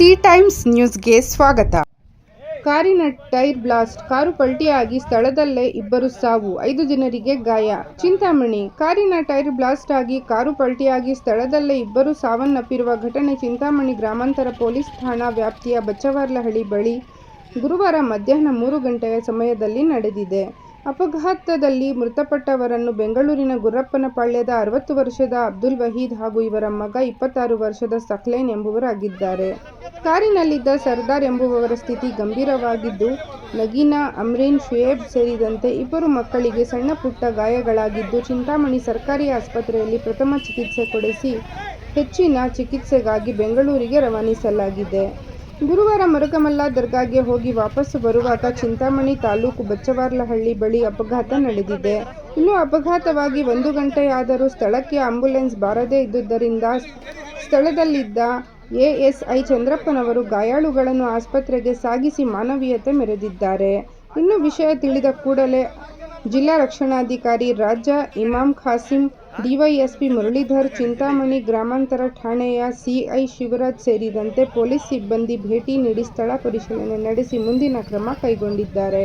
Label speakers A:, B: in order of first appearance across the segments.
A: C times ನ್ಯೂಸ್ಗೆ ಸ್ವಾಗತ. ಕಾರಿನ ಟೈರ್ ಬ್ಲಾಸ್ಟ್, ಕಾರು ಪಲ್ಟಿಯಾಗಿ ಸ್ಥಳದಲ್ಲೇ ಇಬ್ಬರು ಸಾವು, ಐದು ಜನರಿಗೆ ಗಾಯ. ಚಿಂತಾಮಣಿ, ಕಾರಿನ ಟೈರ್ ಬ್ಲಾಸ್ಟ್ ಆಗಿ ಕಾರು ಪಲ್ಟಿಯಾಗಿ ಸ್ಥಳದಲ್ಲೇ ಇಬ್ಬರು ಸಾವನ್ನಪ್ಪಿರುವ ಘಟನೆ ಚಿಂತಾಮಣಿ ಗ್ರಾಮಾಂತರ ಪೊಲೀಸ್ ಠಾಣಾ ವ್ಯಾಪ್ತಿಯ ಬಚ್ಚವಾರ್ಲಹಳ್ಳಿ ಬಳಿ ಗುರುವಾರ ಮಧ್ಯಾಹ್ನ ಮೂರು ಗಂಟೆಯ ಸಮಯದಲ್ಲಿ ನಡೆದಿದೆ. ಅಪಘಾತದಲ್ಲಿ ಮೃತಪಟ್ಟವರನ್ನು ಬೆಂಗಳೂರಿನ ಗುರಪ್ಪನಪಾಳ್ಯದ ಅರವತ್ತು ವರ್ಷದ ಅಬ್ದುಲ್ ವಹೀದ್ ಹಾಗೂ ಇವರ ಮಗ ಇಪ್ಪತ್ತಾರು ವರ್ಷದ ಸಕ್ಲೇನ್ ಎಂಬುವರಾಗಿದ್ದಾರೆ. ಕಾರಿನಲ್ಲಿದ್ದ ಸರ್ದಾರ್ ಎಂಬುವವರ ಸ್ಥಿತಿ ಗಂಭೀರವಾಗಿದ್ದು, ನಗೀನಾ, ಅಮ್ರೀನ್, ಶುಯೇಬ್ ಸೇರಿದಂತೆ ಇಬ್ಬರು ಮಕ್ಕಳಿಗೆ ಸಣ್ಣ ಪುಟ್ಟ ಗಾಯಗಳಾಗಿದ್ದು, ಚಿಂತಾಮಣಿ ಸರ್ಕಾರಿ ಆಸ್ಪತ್ರೆಯಲ್ಲಿ ಪ್ರಥಮ ಚಿಕಿತ್ಸೆ ಕೊಡಿಸಿ ಹೆಚ್ಚಿನ ಚಿಕಿತ್ಸೆಗಾಗಿ ಬೆಂಗಳೂರಿಗೆ ರವಾನಿಸಲಾಗಿದೆ. ಗುರುವಾರ ಮರುಕಮಲ್ಲಾ ದರ್ಗಾಗೆ ಹೋಗಿ ವಾಪಸ್ಸು ಬರುವಾಗ ಚಿಂತಾಮಣಿ ತಾಲೂಕು ಬಚ್ಚವಾರ್ಲಹಳ್ಳಿ ಬಳಿ ಅಪಘಾತ ನಡೆದಿದೆ. ಇನ್ನು ಅಪಘಾತವಾಗಿ ಒಂದು ಗಂಟೆಯಾದರೂ ಸ್ಥಳಕ್ಕೆ ಆಂಬ್ಯುಲೆನ್ಸ್ ಬಾರದೇ ಇದ್ದುದರಿಂದ ಸ್ಥಳದಲ್ಲಿದ್ದ ಎಎಸ್ಐ ಚಂದ್ರಪ್ಪನವರು ಗಾಯಾಳುಗಳನ್ನು ಆಸ್ಪತ್ರೆಗೆ ಸಾಗಿಸಿ ಮಾನವೀಯತೆ ಮೆರೆದಿದ್ದಾರೆ. ಇನ್ನು ವಿಷಯ ತಿಳಿದ ಕೂಡಲೇ ಜಿಲ್ಲಾ ರಕ್ಷಣಾಧಿಕಾರಿ ರಾಜ ಇಮಾಮ್ ಖಾಸಿಂ ಡಿವೈಎಸ್ಪಿ ಮುರಳೀಧರ್ ಚಿಂತಾಮಣಿ ಗ್ರಾಮಾಂತರ ಠಾಣೆಯ ಸಿಐ ಶಿವರಾಜ್ ಸೇರಿದಂತೆ ಪೊಲೀಸ್ ಸಿಬ್ಬಂದಿ ಭೇಟಿ ನೀಡಿ ಸ್ಥಳ ಪರಿಶೀಲನೆ ನಡೆಸಿ ಮುಂದಿನ ಕ್ರಮ ಕೈಗೊಂಡಿದ್ದಾರೆ.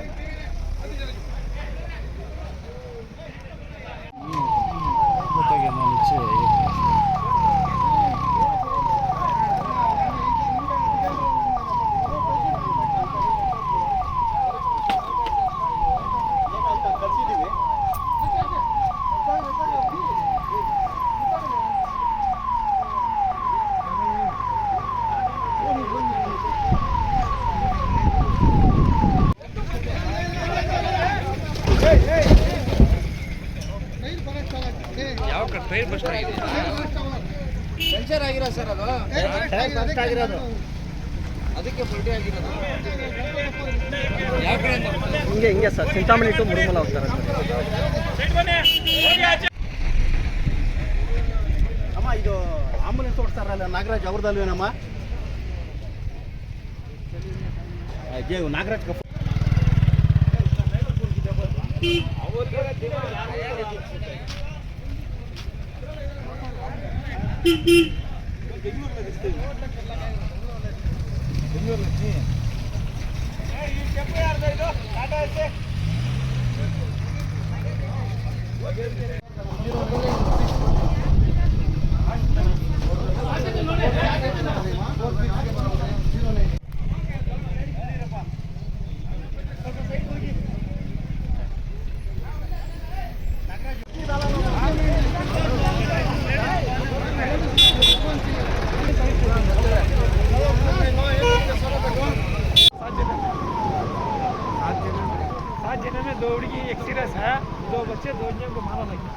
B: Train bus
C: puncture ಆಗಿರೋ ಸರ್ ಅದು. ಆಗಿರೋದು ಅದಕ್ಕೆ ಪಲ್ಟಿ ಆಗಿರೋದು.
D: ಹಿಂಗೆ ಹಿಂಗೆ ಸರ್. ಚಿಂತಾಮಣಿ ಟು ಮುರುಮಲ ಹೋಗ್ತಾರೆ
C: ಅಮ್ಮ ಇದು ಆಂಬುಲೆನ್ಸ್ ಓಡಿಸ್ತಾರಲ್ಲ ನಾಗರಾಜ್ ಅವ್ರದಲ್ವೇನಮ್ಮ ಜೇ ನಾಗರಾಜ್ ಕಪ್ಪ
D: सात ಇದು ಗೆಳೆಯರ ಜೊತೆ ಇದೆ ಏ 265 ಟಾಟಾ ಇದೆ ಹೋಗಿ ಗೆಳೆಯರೇ ಅಂತ में दौड़ की एक सीरियस है। दो बच्चे दौड़ने को मारा लगे